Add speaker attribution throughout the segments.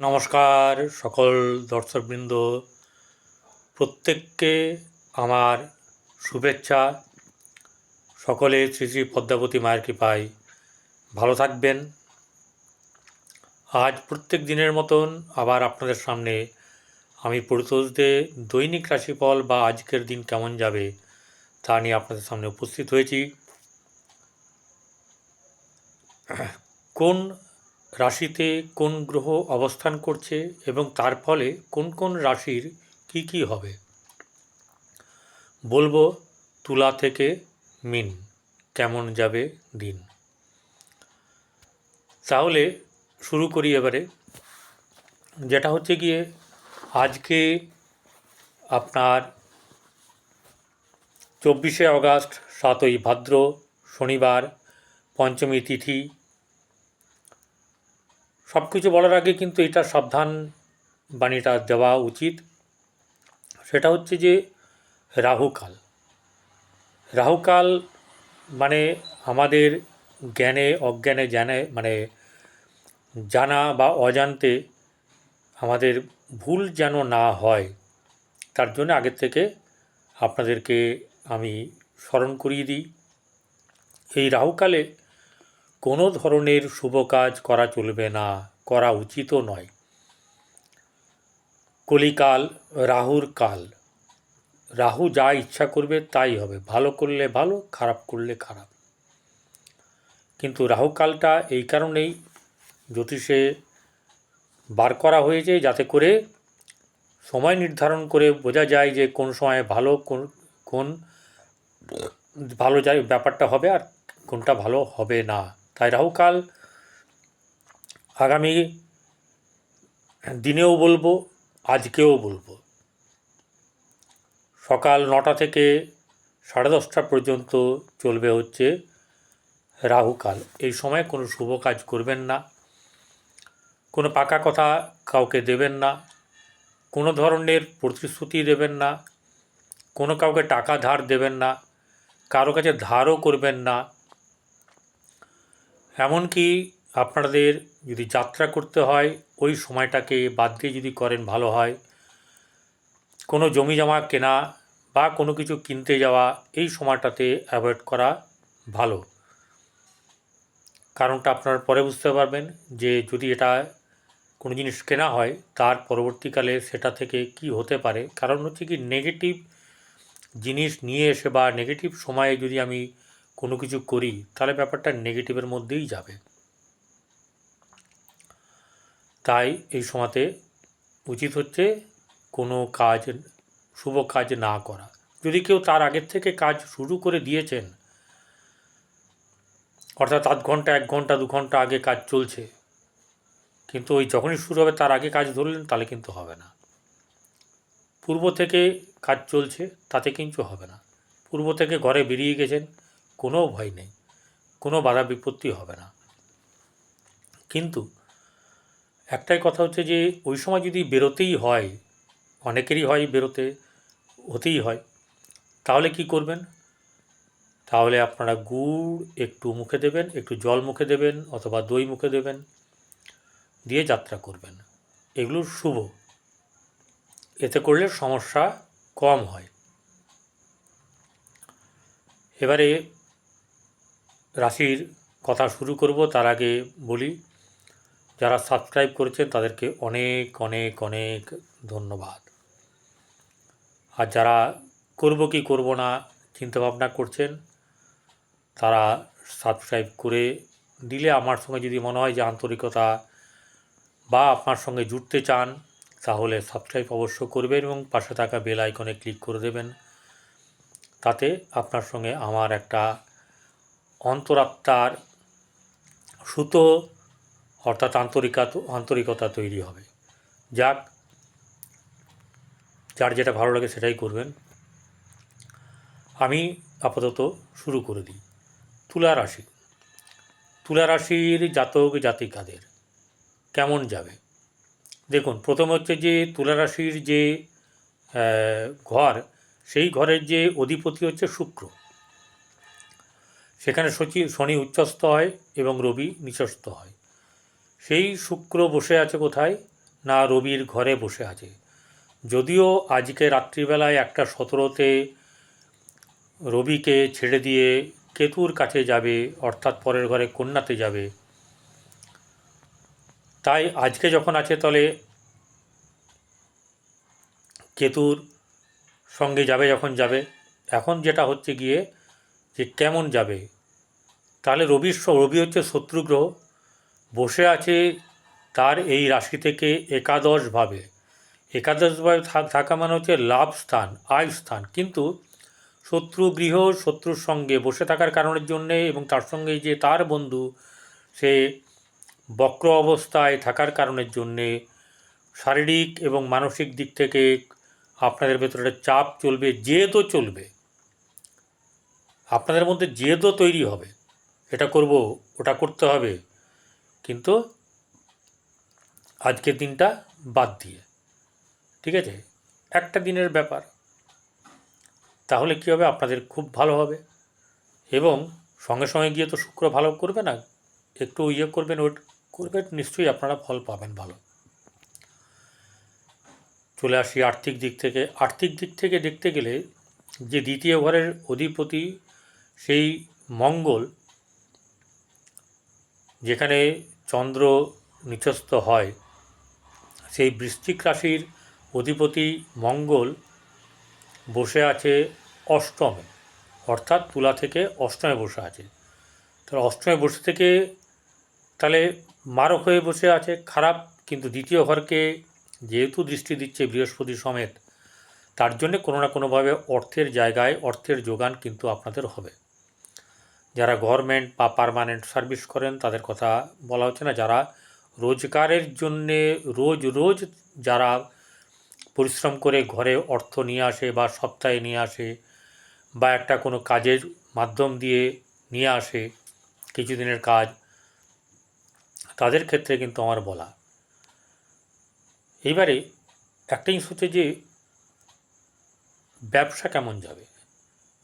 Speaker 1: নমস্কার, সকল দর্শকবৃন্দ। প্রত্যেককে আমার শুভেচ্ছা। সকলে শ্রী শ্রী পদ্মাবতী মায়ের কৃপায় ভালো থাকবেন। আজ প্রত্যেক দিনের মতন আবার আপনাদের সামনে আমি পরিতোষদে দৈনিক রাশিফল বা আজকের দিন কেমন যাবে তা নিয়ে আপনাদের সামনে উপস্থিত হয়েছি। কোন রাশিতে কোন গ্রহ অবস্থান করছে এবং তার ফলে কোন কোন রাশির কি কি হবে? বলব তুলা থেকে মিন, কেমন যাবে দিন? তাহলে শুরু করি এবারে। যেটা হচ্ছে গিয়ে আজকে আপনার চব্বিশে আগস্ট, সাতই ভাদ্র, শনিবার, পঞ্চমী তিথি সব কিছু বলার আগে কিন্তু এটা সাবধান বাণীটা দেওয়া উচিত। সেটা হচ্ছে যে রাহুকাল। রাহুকাল মানে আমাদের জ্ঞানে, অজ্ঞানে জানে মানে জানা বা অজান্তে আমাদের ভুল যেন না হয়, তার জন্য আগের থেকে আপনাদেরকে আমি স্মরণ করিয়ে দিই। এই রাহুকালে কোনো ধরনের শুভ কাজ করা চলবে না, করা উচিতও নয়। কলিকাল, রাহুর কাল। রাহু যা ইচ্ছা করবে তাই হবে, ভালো করলে ভালো, খারাপ করলে খারাপ। কিন্তু রাহুকালটা এই কারণেই জ্যোতিষে বার করা হয়েছে যাতে করে সময় নির্ধারণ করে বোঝা যায় যে কোন সময় ভালো, কোন কোন ভালো যায়, ব্যাপারটা হবে আর কোনটা ভালো হবে না। তাই রাহুকাল আগামী দিনেও বলব, আজকেও বলব। সকাল নটা থেকে সাড়ে দশটা পর্যন্ত চলবে হচ্ছে রাহুকাল। এই সময় কোনো শুভ কাজ করবেন না, কোনো পাকা কথা কাউকে দেবেন না, কোনো ধরনের প্রতিশ্রুতি দেবেন না, কোনো কাউকে টাকা ধার দেবেন না, কারও কাছে ধারও করবেন না এমনকি আপনাদের যদি যাত্রা করতে হয়, ওই সময়টাকে বাদ দিয়ে যদি করেন ভালো হয়, কোনো জমি জমা কেনা বা কোনো কিছু কিনতে যাওয়া, এই সময়টাতে অ্যাভয়েড করা ভালো। কারণটা আপনারা পরে বুঝতে পারবেন যে যদি এটা কোনো জিনিস কেনা হয়, তার পরবর্তীকালে সেটা থেকে কি হতে পারে। কারণ হচ্ছে কি নেগেটিভ জিনিস নিয়ে এসে বা নেগেটিভ সময়ে যদি আমি কোনো কিছু করি, তাহলে ব্যাপারটা নেগেটিভের মধ্যেই যাবে। তাই এই সময়তে উচিত হচ্ছে কোনো কাজ, শুভ কাজ না করা। যদি কেউ তার আগের থেকে কাজ শুরু করে দিয়েছেন, অর্থাৎ আধ ঘণ্টা, এক ঘণ্টা, দু ঘণ্টা আগে কাজ চলছে, কিন্তু ওই যখনই শুরু হবে তার আগে কাজ ধরলেন, তাহলে কিন্তু হবে না। পূর্ব থেকে কাজ চলছে, তাতে কিন্তু হবে না। পূর্ব থেকে ঘরে বেরিয়ে গেছেন কোনো ভয় নেই, কোনো বাধা বিপত্তি হবে না। কিন্তু একটাই কথা হচ্ছে যে, ওই সময় যদি বেরোতেই হয়, অনেকেরই হয় বেরোতে, হতেই হয়, তাহলে কি করবেন? তাহলে আপনারা গুড় একটু মুখে দেবেন, একটু জল মুখে দেবেন অথবা দই মুখে দেবেন, দিয়ে যাত্রা করবেন। এগুলো শুভ। এতে করলে সমস্যা কম হয়। এবারে রাশির কথা শুরু করব, তার আগে বলি, যারা সাবস্ক্রাইব করেছেন তাদেরকে অনেক অনেক অনেক ধন্যবাদ। আর যারা করব কি করব না, চিন্তাভাবনা করছেন, তারা সাবস্ক্রাইব করে দিলে আমার সঙ্গে যদি মনে হয় যে আন্তরিকতা বা আপনার সঙ্গে জুড়তে চান, তাহলে সাবস্ক্রাইব অবশ্য করবেন এবং পাশে থাকা বেল আইকনে ক্লিক করে দেবেন। তাতে আপনার সঙ্গে আমার একটা অন্তরাত্মার সুতো অর্থাৎ আন্তরিকা আন্তরিকতা তৈরি হবে। যাক, যার যেটা ভালো লাগে সেটাই করবেন। আমি আপাতত শুরু করে দিই। তুলা রাশি। তুলা রাশির জাতক জাতিকাদের কেমন যাবে? দেখুন, প্রথম হচ্ছে যে তুলা রাশির যে ঘর, সেই ঘরের যে অধিপতি হচ্ছে শুক্র। সেখানে শচি শনি উচ্চস্থ হয় এবং রবি নিচস্থ হয়। সেই শুক্র বসে আছে কোথায়? না, রবির ঘরে বসে আছে। যদিও আজকে রাত্রিবেলায় একটা সতেরোতে রবিকে ছেড়ে দিয়ে কেতুর কাছে যাবে, অর্থাৎ পরের ঘরে কন্যাতে যাবে, তাই আজকে যখন আছে তাহলে কেতুর সঙ্গে যাবে যখন যাবে। এখন যেটা হচ্ছে গিয়ে যে কেমন যাবে? তাহলে রবির স- রবি হচ্ছে শত্রুগ্রহ বসে আছে তার এই রাশি থেকে একাদশভাবে একাদশভাবে থাক- থাকা মানে হচ্ছে লাভ স্থান, আয় স্থান। কিন্তু শত্রু গৃহ, শত্রুর সঙ্গে বসে থাকার কারণের জন্যে এবং তার সঙ্গে যে তার বন্ধু, সে বক্র অবস্থায় থাকার কারণের জন্যে শারীরিক এবং মানসিক দিক থেকে আপনাদের ভেতরে চাপ চলবে, জেদও চলবে। আপনাদের মধ্যে জেদও তৈরি হবে। এটা করব, ওটা করতে হবে। কিন্তু আজকের দিনটা বাদ দিয়ে, ঠিক আছে? একটা দিনের ব্যাপার। তাহলে কী হবে? আপনাদের খুব ভালো হবে। এবং সঙ্গে সঙ্গে গিয়ে তো শুক্র ভালো করবে না, একটু ইয়ে করবেন, ওয়েট করবেন, নিশ্চয়ই আপনারা ফল পাবেন ভালো। চলে আসি আর্থিক দিক থেকে। আর্থিক দিক থেকে দেখতে গেলে যে দ্বিতীয় ঘরের অধিপতি সেই মঙ্গল যেখানে চন্দ্র নিচস্থ হয়, সেই বৃশ্চিক রাশির অধিপতি মঙ্গল বসে আছে অষ্টমে, অর্থাৎ তুলা থেকে অষ্টমে বসে আছে। তাহলে অষ্টমে বসে থেকে তাহলে মারক হয়ে বসে আছে, খারাপ, কিন্তু দ্বিতীয় ঘরকে যেহেতু দৃষ্টি দিচ্ছে বৃহস্পতি সমেত, তার জন্য কোনো না কোনোভাবে অর্থের জায়গায় অর্থের যোগান কিন্তু আপনাদের হবে। যারা গভর্নমেন্ট বা পার্মানেন্ট সার্ভিস করেন, তাদের কথা বলা হচ্ছে না। যারা রোজগারের জন্যে রোজ রোজ যারা পরিশ্রম করে ঘরে অর্থ নিয়ে আসে বা সপ্তাহে নিয়ে আসে বা একটা কোনো কাজের মাধ্যম দিয়ে নিয়ে আসে, কিছুদিনের কাজ, তাদের ক্ষেত্রে কিন্তু আমার বলা। এইবারে একটা জিনিস হচ্ছে যে, ব্যবসা কেমন যাবে?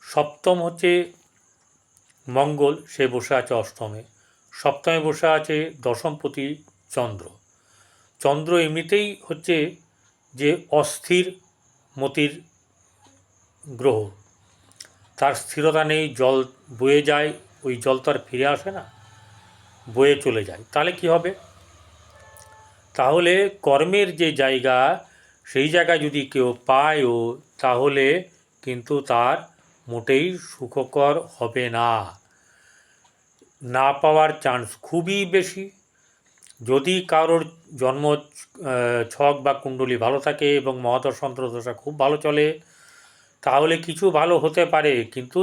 Speaker 1: সপ্তম হচ্ছে মঙ্গল, সে বসে আছে অষ্টমে। সপ্তমে বসে আছে দশমপতি চন্দ্র। চন্দ্র এমনিতেই হচ্ছে যে অস্থির মতির গ্রহ। তার স্থিরতা নেই, জল বয়ে যায়, ওই জল তো আর ফিরে আসে না, বয়ে চলে যায়। তাহলে কি হবে? তাহলে কর্মের যে জায়গা, সেই জায়গা যদি কেউ পায়ও, তাহলে কিন্তু তার মোটেই সুখকর হবে না। না পাওয়ার চান্স খুবই বেশি। যদি কারোর জন্ম ছক বা কুণ্ডলী ভালো থাকে এবং মহাদশ সন্ত্রদশা খুব ভালো চলে, তাহলে কিছু ভালো হতে পারে, কিন্তু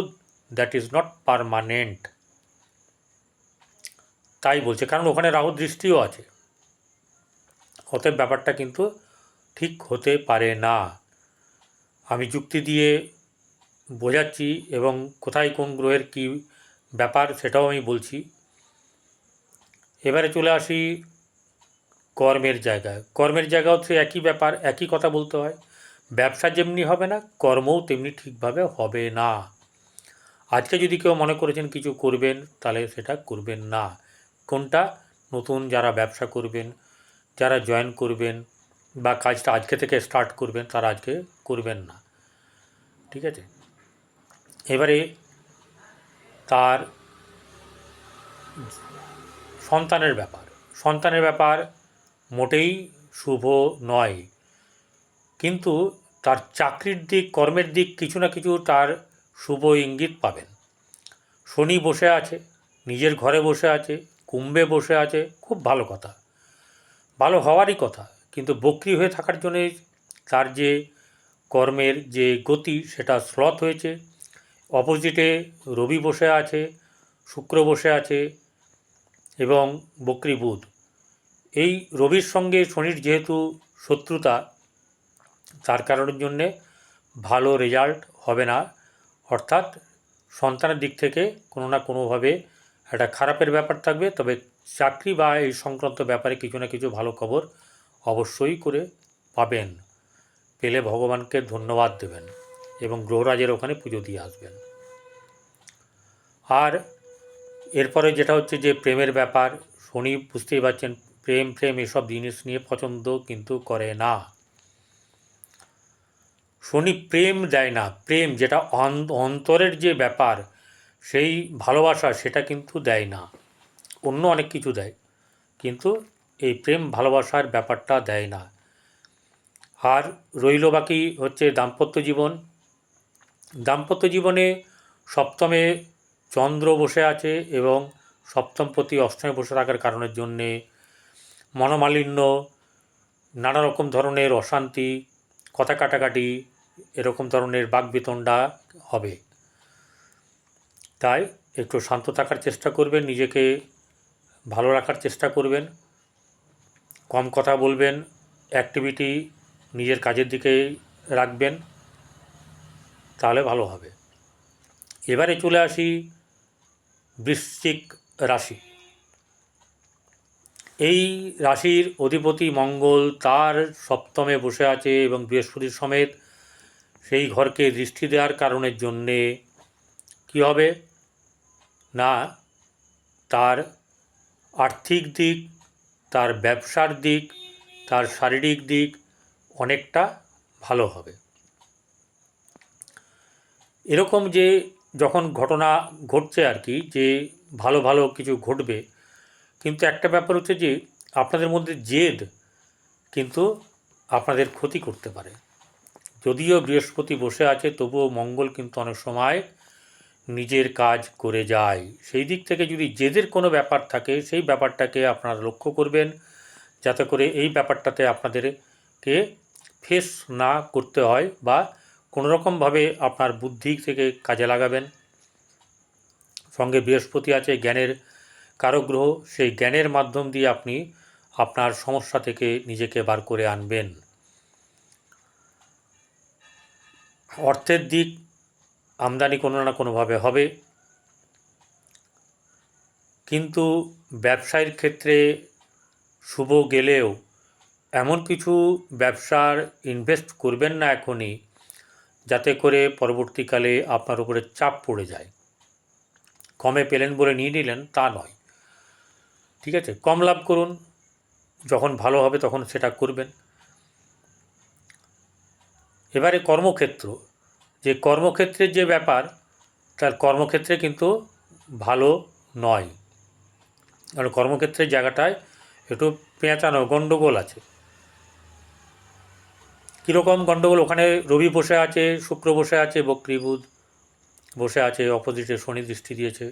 Speaker 1: দ্যাট ইজ নট পারমানেন্ট তাই বলছে, কারণ ওখানে রাহু দৃষ্টিও আছে। অতএব ব্যাপারটা কিন্তু ঠিক হতে পারে না। আমি যুক্তি দিয়ে বোঝাচ্ছি এবং কোথায় কোন গ্রহের কী ব্যাপার সেটাও আমি বলছি। এবারে চলে আসি কর্মের জায়গায়। কর্মের জায়গা হচ্ছে একই ব্যাপার, একই কথা বলতে হয়। ব্যবসা যেমনি হবে না, কর্মও তেমনি ঠিকভাবে হবে না। আজকে যদি কেউ মনে করেছেন কিছু করবেন, তাহলে সেটা করবেন না। কোনটা? নতুন যারা ব্যবসা করবেন, যারা জয়েন করবেন বা কাজটা আজকে থেকে স্টার্ট করবেন, তারা আজকে করবেন না। ঠিক আছে? এবারে তার সন্তানের ব্যাপার। সন্তানের ব্যাপার মোটেই শুভ নয়। কিন্তু তার চাকরির দিক, কর্মের দিক কিছু না কিছু তার শুভ ইঙ্গিত পাবেন। শনি বসে আছে, নিজের ঘরে বসে আছে, কুম্ভে বসে আছে, খুব ভালো কথা। ভালো হওয়ারই কথা, কিন্তু বক্রি হয়ে থাকার জন্যে তার যে কর্মের যে গতি, সেটা স্লথ হয়েছে। অপোজিটে রবি বসে আছে, শুক্র বসে আছে এবং বক্রি বুধ। এই রবির সঙ্গে শনির যেহেতু শত্রুতা, তার কারণের জন্যে ভালো রেজাল্ট হবে না। অর্থাৎ সন্তানের দিক থেকে কোনো না কোনোভাবে একটা খারাপের ব্যাপার থাকবে, তবে চাকরি বা এই সংক্রান্ত ব্যাপারে কিছু না কিছু ভালো খবর অবশ্যই করে পাবেন। পেলে ভগবানকে ধন্যবাদ দেবেন। এবং গ্রহরাজের ওখানে পুজো দিয়ে আসবেন। আর এরপরে যেটা হচ্ছে যে প্রেমের ব্যাপার, শনি বুঝতেই পারছেন, প্রেম প্রেম এসব জিনিস নিয়ে পছন্দ কিন্তু করে না। শনি প্রেম দেয় না, প্রেম যেটা অন- অন্তরের যে ব্যাপার, সেই ভালোবাসা সেটা কিন্তু দেয় না। অন্য অনেক কিছু দেয়, কিন্তু এই প্রেম ভালোবাসার ব্যাপারটা দেয় না। আর রইল বাকি হচ্ছে দাম্পত্য জীবন দাম্পত্য জীবনে সপ্তমে চন্দ্র বসে আছে এবং সপ্তম প্রতি অষ্টমে বসে থাকার কারণের জন্যে মনোমালিন্য নানা রকম ধরনের অশান্তি, কথা কাটাকাটি, এরকম ধরনের বাকবিতণ্ডা হবে। তাই একটু শান্ত থাকার চেষ্টা করবেন, নিজেকে ভালো রাখার চেষ্টা করবেন, কম কথা বলবেন অ্যাক্টিভিটি নিজের কাজের দিকে রাখবেন। তাহলে ভালো হবে। এবারে চলে আসি বৃশ্চিক রাশি। এই রাশির অধিপতি মঙ্গল তার সপ্তমে বসে আছে এবং বৃহস্পতির সমেত সেই ঘরকে দৃষ্টি দেওয়ার কারণের জন্যে কী হবে? না, তার আর্থিক দিক, তার ব্যবসার দিক, তার শারীরিক দিক অনেকটা ভালো হবে। এরকম যে যখন ঘটনা ঘটছে আর কি, যে ভালো ভালো কিছু ঘটবে, কিন্তু একটা ব্যাপার হচ্ছে যে আপনাদের মধ্যে জেদ কিন্তু আপনাদের ক্ষতি করতে পারে। যদিও বৃহস্পতি বসে আছে, তবুও মঙ্গল কিন্তু অনেক সময় নিজের কাজ করে যায়। সেই দিক থেকে যদি জেদের কোনো ব্যাপার থাকে, সেই ব্যাপারটাকে আপনারা লক্ষ্য করবেন, যাতে করে এই ব্যাপারটাতে আপনাদেরকে ফেস না করতে হয় বা কোনো রকমভাবে আপনার বুদ্ধি থেকে কাজে লাগাবেন? সঙ্গে বৃহস্পতি আছে, জ্ঞানের কারগ্রহ, সেই জ্ঞানের মাধ্যম দিয়ে আপনি আপনার সমস্যা থেকে নিজেকে বার করে আনবেন। অর্থের দিক আমদানি কোনো না কোনোভাবে হবে। কিন্তু ব্যবসায়ের ক্ষেত্রে শুভ গেলেও এমন কিছু ব্যবসার ইনভেস্ট করবেন না এখনই যাতে করে পরবর্তীকালে আপনার উপরে চাপ পড়ে যায়। কমে পেলেন বলে নিয়ে নিলেন, তা নয়। ঠিক আছে, কম লাভ করুন, যখন ভালো হবে তখন সেটা করবেন। এবারে কর্মক্ষেত্র, যে কর্মক্ষেত্রের যে ব্যাপার, তার কর্মক্ষেত্রে কিন্তু ভালো নয়। কারণ কর্মক্ষেত্রের জায়গাটায় একটু পেঁচানো গণ্ডগোল আছে। কীরকম গণ্ডগোল ওখানে রবি বসে আছে, শুক্র বসে আছে বক্রী বুধ বসে আছে অপোজিটে শনি দৃষ্টি দিয়েছে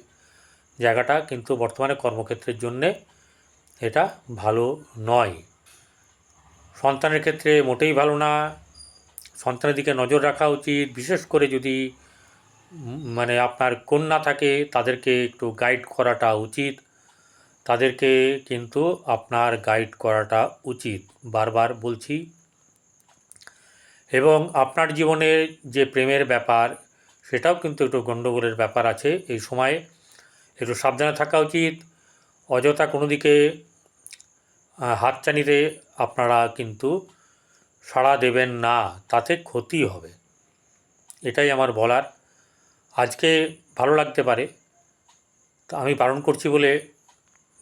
Speaker 1: জায়গাটা, কিন্তু বর্তমানে কর্মক্ষেত্রের জন্যে এটা ভালো নয়। সন্তানের ক্ষেত্রে মোটেই ভালো না। সন্তানের দিকে নজর রাখা উচিত। বিশেষ করে যদি মানে আপনার কন্যা থাকে, তাদেরকে একটু গাইড করাটা উচিত। তাদেরকে কিন্তু আপনার গাইড করাটা উচিত। বারবার বলছি এবং আপনার জীবনে যে প্রেমের ব্যাপার সেটাও কিন্তু একটু গণ্ডগোলের ব্যাপার আছে এই সময়ে। একটু সাবধানে থাকা উচিত। অযথা কোনো দিকে আহ, হাতছানিতে আপনারা কিন্তু সাড়া দেবেন না তাতে ক্ষতি হবে। এটাই আমার বলার। আজকে ভালো লাগতে পারে। তা আমি বারণ করছি বলে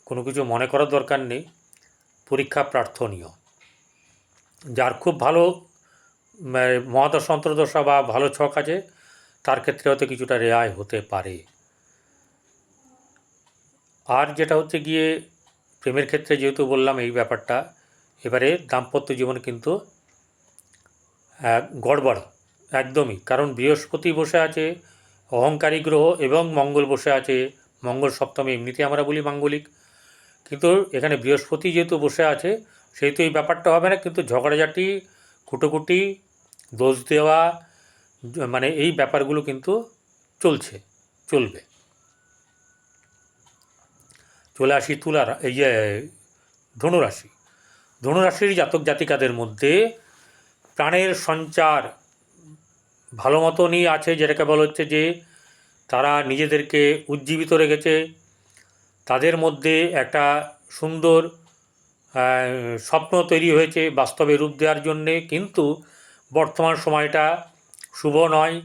Speaker 1: কোনো কিছু মনে করার দরকার নেই। পরীক্ষা প্রার্থনীয়। যার খুব ভালো মহাদশ অন্তর্দশা বা ভালো ছক আছে, তার ক্ষেত্রে হয়তো কিছুটা রেয়াই হতে পারে। আর যেটা হচ্ছে গিয়ে, প্রেমের ক্ষেত্রে যেহেতু বললাম এই ব্যাপারটা, এবারে দাম্পত্য জীবন কিন্তু গড়বড়, একদমই। কারণ বৃহস্পতি বসে আছে, অহংকারী গ্রহ এবং মঙ্গল বসে আছে, মঙ্গল সপ্তমে এমনিতে আমরা বলি মাঙ্গলিক। কিন্তু এখানে বৃহস্পতি যেহেতু বসে আছে, সেহেতু এই ব্যাপারটা হবে না, কিন্তু ঝগড়াঝাটি, কুটোকুটি দোষ দেওয়া মানে এই ব্যাপারগুলো কিন্তু চলছে, চলবে। চলে আসি তুলা রা- এই যে ধনুরাশি। ধনুরাশির জাতক জাতিকাদের মধ্যে প্রাণের সঞ্চার ভালো মতনই আছে, যেটাকে বলা হচ্ছে যে তারা নিজেদেরকে উজ্জীবিত রেখেছে। তাদের মধ্যে একটা সুন্দর স্বপ্ন তৈরি হয়েছে বাস্তবে রূপ দেওয়ার জন্যে, কিন্তু বর্তমান সময়টা শুভ নয়।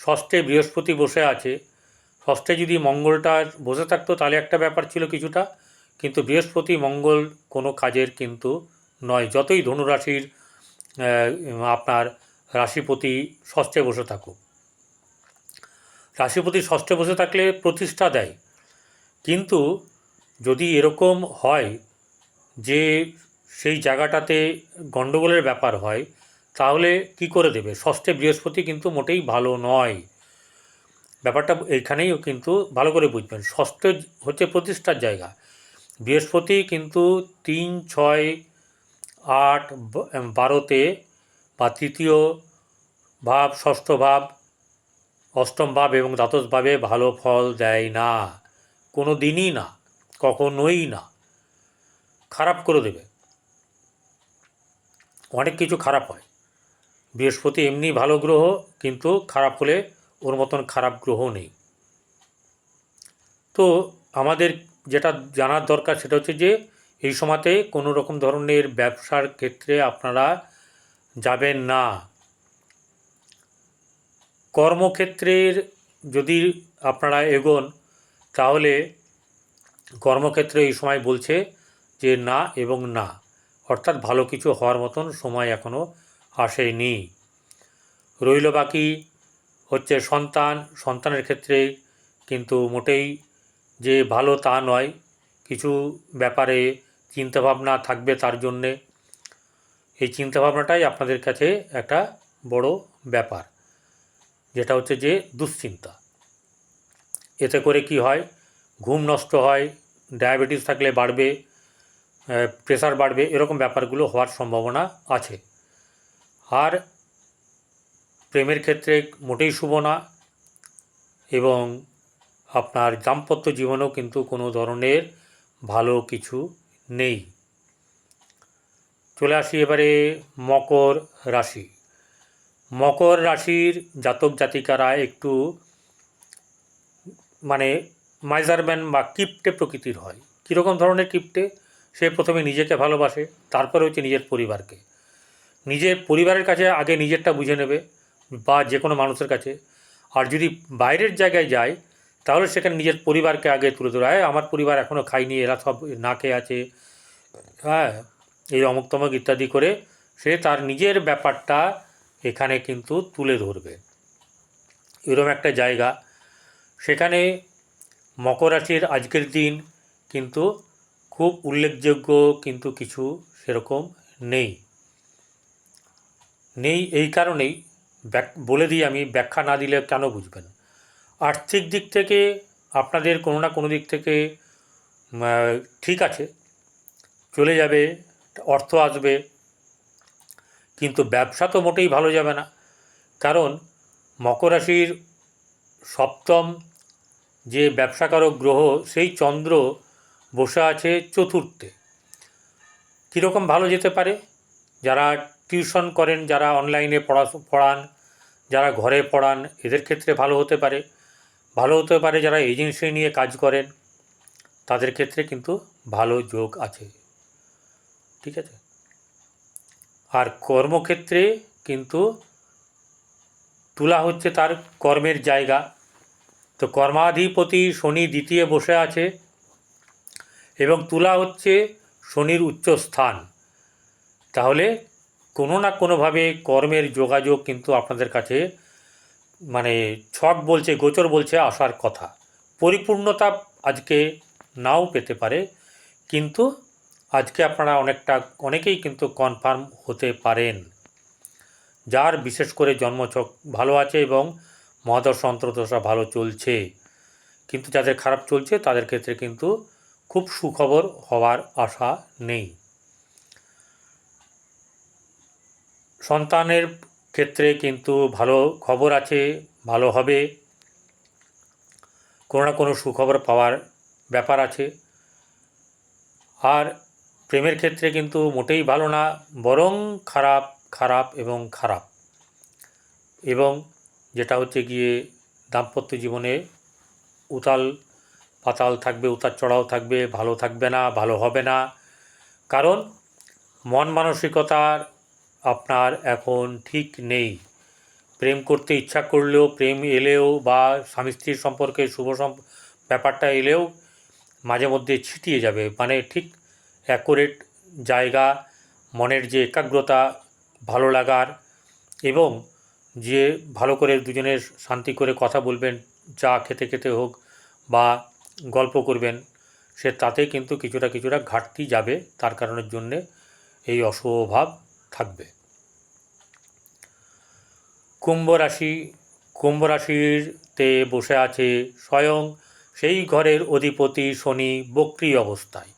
Speaker 1: ষষ্ঠে বৃহস্পতি বসে আছে। ষষ্ঠে যদি মঙ্গলটা বসে থাকতো তাহলে একটা ব্যাপার ছিল কিছুটা, কিন্তু বৃহস্পতি, মঙ্গল কোনো কাজের কিন্তু নয়। যতই ধনুরাশির আপনার রাশিপতি ষষ্ঠে বসে থাকুক। রাশিপতি ষষ্ঠে বসে থাকলে প্রতিষ্ঠা দেয়। কিন্তু যদি এরকম হয় যে সেই জায়গাটাতে গণ্ডগোলের ব্যাপার হয় তাহলে কি করে দেবে? ষষ্ঠে বৃহস্পতি কিন্তু মোটেই ভালো নয়। ব্যাপারটা এইখানেই কিন্তু ভালো করে বুঝবেন। ষষ্ঠ হচ্ছে প্রতিষ্ঠার জায়গা। বৃহস্পতি কিন্তু তিন, ছয়, আট বারোতে বা তৃতীয় ভাব, ষষ্ঠ ভাব, অষ্টম ভাব এবং দ্বাদশ ভাবে ভালো ফল দেয় না। কোনো দিনই না, কখনোই না। খারাপ করে দেবে। অনেক কিছু খারাপ হয়। বৃহস্পতি এমনি ভালো গ্রহ, কিন্তু খারাপ হলে ওর মতন খারাপ গ্রহ নেই। তো আমাদের যেটা জানার দরকার সেটা হচ্ছে যে, এই সময়তে কোনো রকম ধরনের ব্যবসার ক্ষেত্রে আপনারা যাবেন না। কর্মক্ষেত্রের যদি আপনারা এগোন, তাহলে কর্মক্ষেত্রে এই সময় বলছে যে না এবং না। অর্থাৎ ভালো কিছু হওয়ার মতন সময় এখনও আসেনি। রইল বাকি হচ্ছে সন্তান। সন্তানের ক্ষেত্রে কিন্তু মোটেই যে ভালো তা নয়। কিছু ব্যাপারে চিন্তাভাবনা থাকবে তার জন্যে। এই চিন্তাভাবনাটাই আপনাদের কাছে একটা বড় ব্যাপার, যেটা হচ্ছে যে দুশ্চিন্তা। এতে করে কি হয়? ঘুম নষ্ট হয়, ডায়াবেটিস থাকলে বাড়বে প্রেশার বাড়বে, এরকম ব্যাপারগুলো হওয়ার সম্ভাবনা আছে। আর প্রেমের ক্ষেত্রে মোটেই শুভ না এবং আপনার দাম্পত্য জীবনেও কিন্তু কোনো ধরনের ভালো কিছু নেই। চলে আসি এবারে মকর রাশি। মকর রাশির জাতক জাতিকারা একটু মানে মাইজারম্যান বা কিপ্টে প্রকৃতির হয়। কীরকম ধরনের কিপ্টে? সে প্রথমে নিজেকে ভালোবাসে, তারপরে হচ্ছে নিজের পরিবারকে। নিজের পরিবারের কাছে আগে নিজেরটা বুঝে নেবে বা যে কোনো মানুষের কাছে। আর যদি বাইরের জায়গায় যায় তাহলে সেখানে নিজের পরিবারকে আগে তুলে ধরে। "এই, আমার পরিবার এখনও খায়নি এরা সব না খেয়ে আছে। হ্যাঁ এই অমুক তমুক ইত্যাদি করে সে তার নিজের ব্যাপারটা এখানে কিন্তু তুলে ধরবে। এরকম একটা জায়গা। সেখানে মকর রাশির আজকের দিন কিন্তু খুব উল্লেখযোগ্য কিন্তু কিছু সেরকম নেই। নেই, এই কারণেই বলে দিই আমি, ব্যাখ্যা না দিলে কেন বুঝবেন আর্থিক দিক থেকে আপনাদের কোনো না কোনো দিক থেকে ঠিক আছে, চলে যাবে, অর্থ আসবে, কিন্তু ব্যবসা তো মোটেই ভালো যাবে না। কারণ মকর রাশির সপ্তম যে ব্যবসাকারক গ্রহ, সেই চন্দ্র বসে আছে চতুর্থে। কীরকম ভালো যেতে পারে? যারা টিউশন করেন, যারা অনলাইনে পড়া পড়ান, যারা ঘরে পড়ান, এদের ক্ষেত্রে ভালো হতে পারে। ভালো হতে পারে যারা এজেন্সি নিয়ে কাজ করেন, তাদের ক্ষেত্রে কিন্তু ভালো যোগ আছে। ঠিক আছে? আর কর্মক্ষেত্রে কিন্তু তুলা হচ্ছে তার কর্মের জায়গা। তো কর্মাধিপতি শনি দ্বিতীয় বসে আছে এবং তুলা হচ্ছে শনির উচ্চ স্থান। তাহলে কোনো না কোনোভাবে কর্মের যোগাযোগ কিন্তু আপনাদের কাছে মানে ছক বলছে, গোচর বলছে আসার কথা। পরিপূর্ণতা আজকে নাও পেতে পারে, কিন্তু আজকে আপনারা অনেকটা, অনেকেই কিন্তু কনফার্ম হতে পারেন। যার বিশেষ করে জন্মছক ভালো আছে এবং মহাদর্শ অন্তর্দশা ভালো চলছে। কিন্তু যাদের খারাপ চলছে, তাদের ক্ষেত্রে কিন্তু খুব সুখবর হওয়ার আশা নেই। সন্তানের ক্ষেত্রে কিন্তু ভালো খবর আছে, ভালো হবে। কোনো না কোনো সুখবর পাওয়ার ব্যাপার আছে। আর প্রেমের ক্ষেত্রে কিন্তু মোটেই ভালো না, বরং খারাপ খারাপ এবং খারাপ। এবং যেটা হচ্ছে গিয়ে দাম্পত্য জীবনে উতাল পাতাল থাকবে, উতার চড়াও থাকবে, ভালো থাকবে না, ভালো হবে না। কারণ মন মানসিকতার আপনার এখন ঠিক নেই। প্রেম করতে ইচ্ছা করলেও প্রেম এলেও বা স্বামী স্ত্রীর সম্পর্কে শুভ ব্যাপারটা এলেও মাঝে মধ্যে ছিটিয়ে যাবে। মানে ঠিক অ্যাকোরেট জায়গা, মনের যে একাগ্রতা, ভালো লাগার এবং যে ভালো করে দুজনের শান্তি করে কথা বলবেন, চা খেতে খেতে হোক বা গল্প করবেন, সে তাতে কিন্তু কিছুটা কিছুটা ঘাটতি যাবে। তার কারণের জন্যে এই অশুভ ভাব থাকবে। কুম্ভ রাশি, কুম্ভ রাশিতে বসে আছে স্বয়ং সেই ঘরের অধিপতি শনি বক্রি অবস্থায়।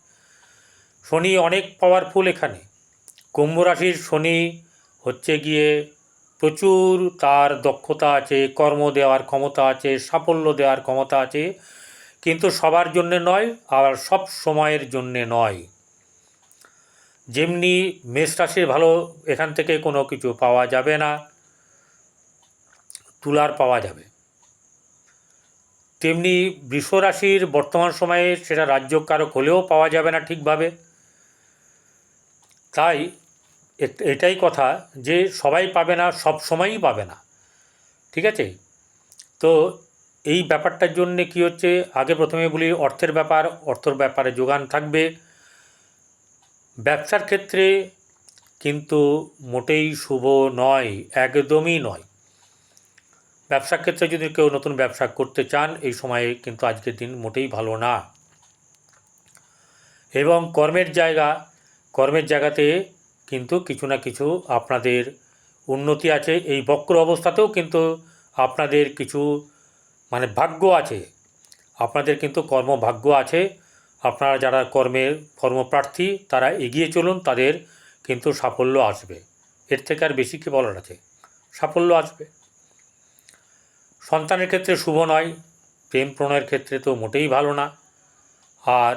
Speaker 1: শনি অনেক পাওয়ারফুল এখানে। কুম্ভ রাশির শনি হচ্ছে গিয়ে প্রচুর তার দক্ষতা আছে, কর্ম দেওয়ার ক্ষমতা আছে, সাফল্য দেওয়ার ক্ষমতা আছে, কিন্তু সবার জন্যে নয় আর সব সময়ের জন্যে নয়। যেমনি মেষ রাশির ভালো এখান থেকে কোনো কিছু পাওয়া যাবে না, তুলার পাওয়া যাবে। তেমনি বৃষ রাশির বর্তমান সময়ে সেটা রাজ্যকারক হলেও পাওয়া যাবে না ঠিকভাবে। তাই এটাই কথা যে সবাই পাবে না, সব সময়ই পাবে না। ঠিক আছে? তো এই ব্যাপারটার জন্য কি হচ্ছে? আগে প্রথমে বলি অর্থের ব্যাপার, অর্থর ব্যাপারে যোগান থাকবে। ব্যবসার ক্ষেত্রে কিন্তু মোটেই শুভ নয়, একদমই নয়। ব্যবসার ক্ষেত্রে যদি কেউ নতুন ব্যবসা করতে চান, এই সময়ে কিন্তু আজকের দিন মোটেই ভালো না। এবং কর্মের জায়গা, কর্মের জায়গাতে কিন্তু কিছু না কিছু আপনাদের উন্নতি আছে। এই বক্র অবস্থাতেও কিন্তু আপনাদের কিছু মানে ভাগ্য আছে। আপনাদের কিন্তু কর্মভাগ্য আছে। আপনারা যারা কর্মের কর্মপ্রার্থী, তারা এগিয়ে চলুন, তাদের কিন্তু সাফল্য আসবে। এর থেকে আর বেশি কি বলার আছে? সাফল্য আসবে। সন্তানের ক্ষেত্রে শুভ নয়, প্রেম প্রণয়ের ক্ষেত্রে তো মোটেই ভালো না। আর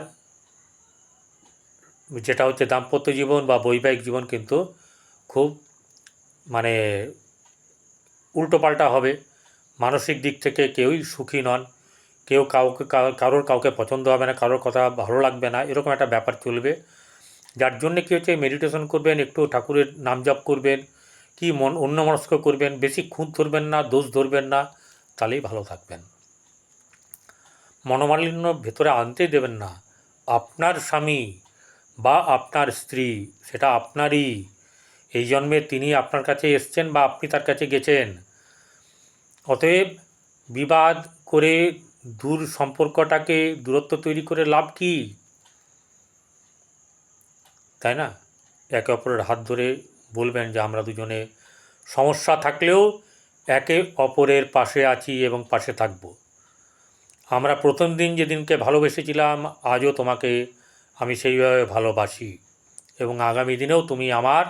Speaker 1: যেটা হচ্ছে দাম্পত্য জীবন বা বৈবাহিক জীবন কিন্তু খুব মানে উল্টোপাল্টা হবে। মানসিক দিক থেকে কেউই সুখী নন। কেউ কাউকে কারোর কাউকে পছন্দ হবে না, কারোর কথা ভালো লাগবে না, এরকম একটা ব্যাপার চলবে। যার জন্যে কী হচ্ছে মেডিটেশন করবেন, একটু ঠাকুরের নাম জপ করবেন, কি মন, অন্যমনস্ক করবেন, বেশি খুঁত ধরবেন না, দোষ ধরবেন না, তাহলেই ভালো থাকবেন। মনোমালিন্য ভেতরে আনতে দেবেন না। আপনার স্বামী বা আপনার স্ত্রী, সেটা আপনারই। এই জন্মে তিনি আপনার কাছে এসছেন বা আপনি তার কাছে গেছেন। অতএব বিবাদ করে দূর সম্পর্কটাকে দূরত্ব তৈরি করে লাভ কি? তাই না? একে অপরের হাত ধরে বলবেন যে আমরা দুজনে সমস্যা থাকলেও একে অপরের পাশে আছি এবং পাশে থাকব। আমরা প্রথম দিন যেদিনকে ভালোবেসেছিলাম, আজও তোমাকে আমি সেইভাবে ভালোবাসি এবং আগামী দিনেও তুমি আমার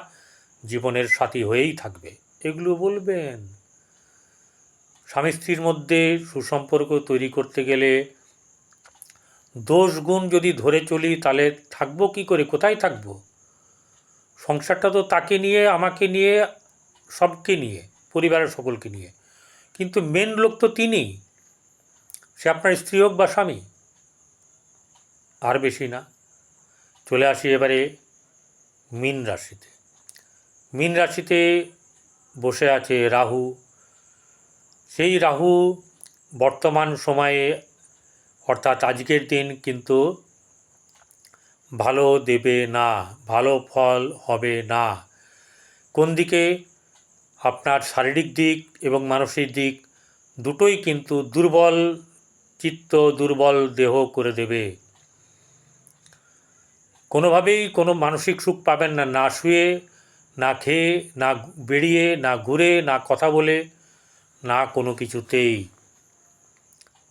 Speaker 1: জীবনের সাথী হয়েই থাকবে। এগুলো বলবেন। স্বামী স্ত্রীর মধ্যে সুসম্পর্ক তৈরি করতে গেলে দোষ গুণ যদি ধরে চলি, তাহলে থাকব কি করে? কোথায় থাকব? সংসারটা তো তাকে নিয়ে, আমাকে নিয়ে, সবকে নিয়ে, পরিবারের সকলকে নিয়ে। কিন্তু মেন লোক তো তিনি। সে আপনার স্ত্রী হোক বা স্বামী, আর বেশি না। চলে আসি এবারে মীন রাশিতে। মীন রাশিতে বসে আছে রাহু। সেই রাহু বর্তমান সময়ে, অর্থাৎ আজকের দিন কিন্তু ভালো দেবে না, ভালো ফল হবে না। কোন দিকে? আপনার শারীরিক দিক এবং মানসিক দিক দুটোই কিন্তু দুর্বল চিত্ত, দুর্বল দেহ করে দেবে। কোনোভাবেই কোনো মানসিক সুখ পাবেন না না শুয়ে, না খেয়ে, না বেরিয়ে, না ঘুরে, না কথা বলে। না কোনো কিছুতেই।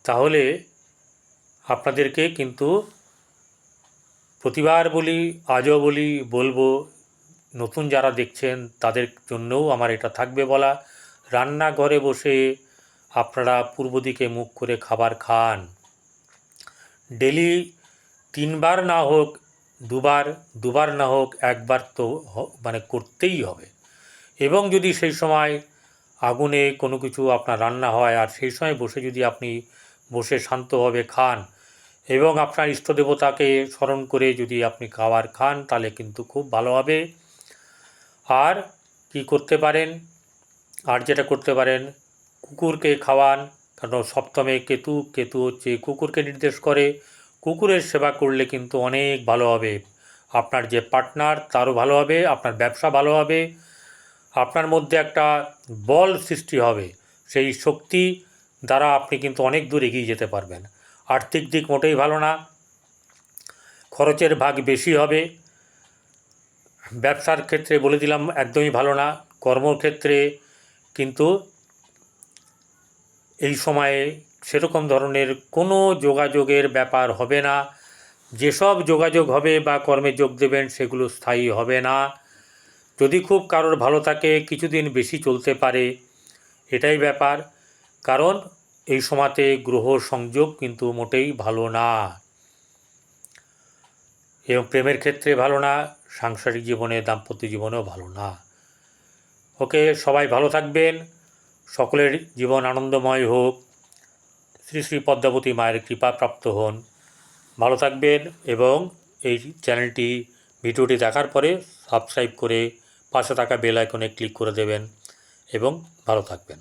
Speaker 1: তাহলে আপনাদেরকে কিন্তু প্রতিবার বলি, আজও বলি, বলব, নতুন যারা দেখছেন তাদের জন্যও আমার এটা থাকবে বলা। রান্নাঘরে বসে আপনারা পূর্ব দিকে মুখ করে খাবার খান। ডেলি তিনবার না হোক, দুবার দুবার না হোক, একবার তো মানে করতেই হবে। এবং যদি সেই সময় আগুনে কোনো কিছু আপনার রান্না হয় আর সেই সময় বসে যদি আপনি বসে শান্তভাবে খান এবং আপনার ইষ্ট দেবতাকে স্মরণ করে যদি আপনি খাবার খান, তাহলে কিন্তু খুব ভালো হবে। আর কি করতে পারেন? আর যেটা করতে পারেন, কুকুরকে খাওয়ান, কারণ সপ্তমে কেতু কেতু হচ্ছে কুকুরকে নির্দেশ করে। কুকুরের সেবা করলে কিন্তু অনেক ভালো হবে। আপনার যে পার্টনার, তারও ভালো হবে, আপনার ব্যবসা ভালো হবে। আপনার মধ্যে একটা বল সৃষ্টি হবে। সেই শক্তি দ্বারা আপনি কিন্তু অনেক দূর এগিয়ে যেতে পারবেন। আর্থিক দিক মোটেই ভালো না। খরচের ভাগ বেশি হবে। ব্যবসার ক্ষেত্রে বলে দিলাম একদমই ভালো না। কর্মক্ষেত্রে কিন্তু এই সময়ে সেরকম ধরনের কোনো যোগাযোগের ব্যাপার হবে না। যেসব যোগাযোগ হবে বা কর্মে যোগ দেবেন সেগুলো স্থায়ী হবে না। যদি খুব কারোর ভালো থাকে, কিছুদিন বেশি চলতে পারে। এটাই ব্যাপার। কারণ এই সময়তে গ্রহ সংযোগ কিন্তু মোটেই ভালো না। এবং প্রেমের ক্ষেত্রে ভালো না, সাংসারিক জীবনে, দাম্পত্য জীবনেও ভালো না। ওকে, সবাই ভালো থাকবেন। সকলের জীবন আনন্দময় হোক। শ্রী শ্রী পদ্মাবতী মায়ের কৃপা প্রাপ্ত হন। ভালো থাকবেন এবং এই চ্যানেলটি, ভিডিওটি দেখার পরে সাবস্ক্রাইব করে পাশে থাকা বেল আইকনে ক্লিক করে দেবেন এবং ভালো থাকবেন।